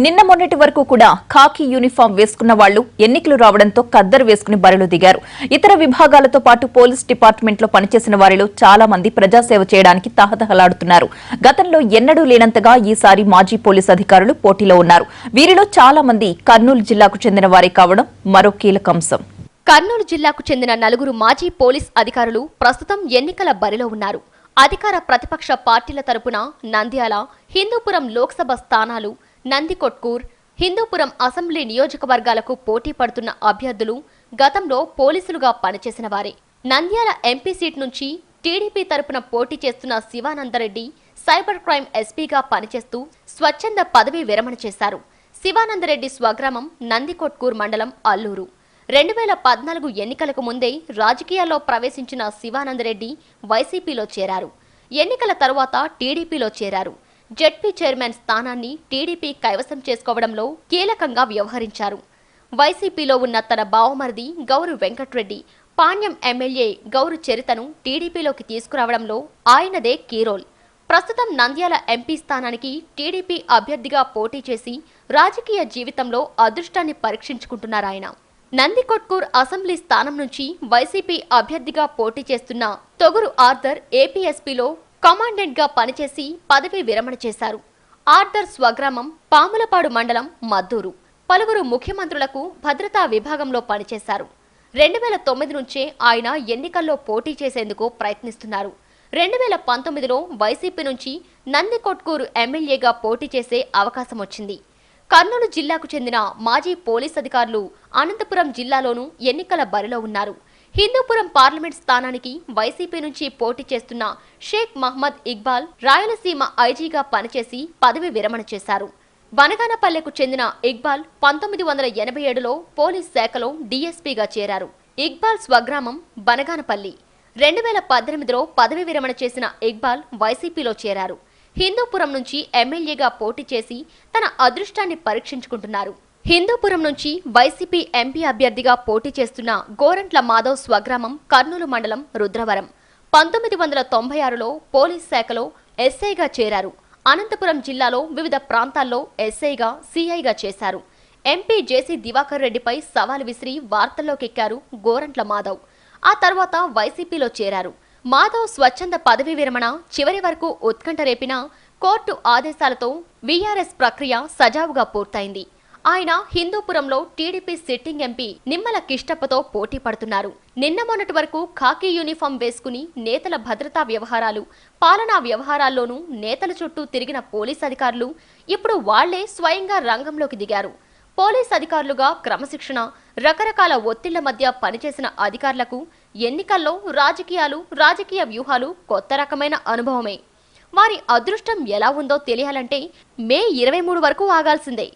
నిన్న మొన్నటి వరకు కూడా ఖాకీ యూనిఫామ్ వేసుకున్న వాళ్ళు ఎన్నికలు రావడంతో కద్దరు వేసుకుని బరిలో దిగారు. ఇతర విభాగాలతో పాటు పోలీస్ డిపార్ట్మెంట్లో పనిచేసిన వారిలో చాలా మంది ప్రజాసేవ చేయడానికి తహతహలాడుతున్నారు. గతంలో ఎన్నడూ లేనంతగా ఈసారి మాజీ పోలీస్ అధికారులు పోటీలో ఉన్నారు. వీరిలో చాలా మంది కర్నూలు జిల్లాకు చెందిన వారే కావడం మరో కీలక అంశం. కర్నూలు జిల్లాకు చెందిన నలుగురు మాజీ పోలీస్ అధికారులు ప్రస్తుతం ఎన్నికల బరిలో ఉన్నారు. అధికార ప్రతిపక్ష పార్టీల తరపున నంద్యాల హిందూపురం లోక్సభ స్థానాలు నందికొట్కూర్ హిందూపురం అసెంబ్లీ నియోజకవర్గాలకు పోటీ పడుతున్న అభ్యర్థులు గతంలో పోలీసులుగా పనిచేసిన వారే. నంద్యాల ఎంపీ సీట్ నుంచి టీడీపీ తరపున పోటీ చేస్తున్న శివానందరెడ్డి సైబర్ క్రైమ్ ఎస్పీగా పనిచేస్తూ స్వచ్ఛంద పదవి విరమణ చేశారు. శివానందరెడ్డి స్వగ్రామం నందికొట్కూర్ మండలం అల్లూరు. రెండు వేల పద్నాలుగు ఎన్నికలకు ముందే రాజకీయాల్లో ప్రవేశించిన శివానందరెడ్డి వైసీపీలో చేరారు. ఎన్నికల తరువాత టీడీపీలో చేరారు. జెడ్పీ చైర్మన్ స్థానాన్ని టీడీపీ కైవసం చేసుకోవడంలో కీలకంగా వ్యవహరించారు. వైసీపీలో ఉన్న తన బావమరిది గౌరు వెంకట్రెడ్డి పాణ్యం ఎమ్మెల్యే గౌరు చరితను టీడీపీలోకి తీసుకురావడంలో ఆయనదే కీరోల్ ప్రస్తుతం నంద్యాల ఎంపీ స్థానానికి టీడీపీ అభ్యర్థిగా పోటీ చేసి రాజకీయ జీవితంలో అదృష్టాన్ని పరీక్షించుకుంటున్నారాయన నందికొట్కూర్ అసెంబ్లీ స్థానం నుంచి వైసీపీ అభ్యర్థిగా పోటీ చేస్తున్న తొగురు ఆర్థర్ ఏపీఎస్పీలో కమాండెంట్గా పనిచేసి పదవి విరమణ చేశారు. ఆర్థర్ స్వగ్రామం పాములపాడు మండలం మద్దూరు. పలువురు ముఖ్యమంత్రులకు భద్రతా విభాగంలో పనిచేశారు. రెండు వేల తొమ్మిది నుంచే ఆయన ఎన్నికల్లో పోటీ చేసేందుకు ప్రయత్నిస్తున్నారు. రెండు వేల పంతొమ్మిదిలో వైసీపీ నుంచి నందికొట్కూరు ఎమ్మెల్యేగా పోటీ చేసే అవకాశం వచ్చింది. కర్నూలు జిల్లాకు చెందిన మాజీ పోలీస్ అధికారులు అనంతపురం జిల్లాలోనూ ఎన్నికల బరిలో ఉన్నారు. హిందూపురం పార్లమెంట్ స్థానానికి వైసీపీ నుంచి పోటీ చేస్తున్న షేక్ మహ్మద్ ఇక్బాల్ రాయలసీమ ఐజీగా పనిచేసి పదవి విరమణ చేశారు. బనగానపల్లెకు చెందిన ఇక్బాల్ పంతొమ్మిది వందల ఎనభై ఏడులో పోలీస్ శాఖలో డీఎస్పీగా చేరారు. ఇక్బాల్ స్వగ్రామం బనగానపల్లి. రెండు వేల పద్దెనిమిదిలో పదవి విరమణ చేసిన ఇక్బాల్ వైసీపీలో చేరారు. హిందూపురం నుంచి ఎమ్మెల్యేగా పోటీ చేసి తన అదృష్టాన్ని పరీక్షించుకుంటున్నారు. హిందూపురం నుంచి వైసీపీ ఎంపీ అభ్యర్థిగా పోటీ చేస్తున్న గోరంట్ల మాధవ్ స్వగ్రామం కర్నూలు మండలం రుద్రవరం. పంతొమ్మిది వందల తొంభై ఆరులో పోలీస్ శాఖలో ఎస్ఐగా చేరారు. అనంతపురం జిల్లాలో వివిధ ప్రాంతాల్లో ఎస్ఐగా సిఐగా చేశారు. ఎంపీ జేసీ దివాకర్ రెడ్డిపై సవాల్ విసిరి వార్తల్లోకెక్కారు గోరంట్ల మాధవ్. ఆ తర్వాత వైసీపీలో చేరారు. మాధవ్ స్వచ్ఛంద పదవీ విరమణ చివరి వరకు ఉత్కంఠ రేపిన కోర్టు ఆదేశాలతో వీఆర్ఎస్ ప్రక్రియ సజావుగా పూర్తయింది. ఆయన హిందూపురంలో టీడీపీ సిట్టింగ్ ఎంపీ నిమ్మల కిష్టప్పతో పోటీ పడుతున్నారు. నిన్న మొన్నటి వరకు ఖాకీ యూనిఫామ్ వేసుకుని నేతల భద్రతా వ్యవహారాలు పాలనా వ్యవహారాల్లోనూ నేతల చుట్టూ తిరిగిన పోలీస్ అధికారులు ఇప్పుడు వాళ్ళే స్వయంగా రంగంలోకి దిగారు. పోలీస్ అధికారులుగా క్రమశిక్షణ రకరకాల ఒత్తిళ్ళ మధ్య పనిచేసిన అధికారులకు ఎన్నికల్లో రాజకీయాలు రాజకీయ వ్యూహాలు కొత్త రకమైన అనుభవమే. వారి అదృష్టం ఎలా ఉందో తెలియాలంటే మే ఇరవై మూడు వరకు ఆగాల్సిందే.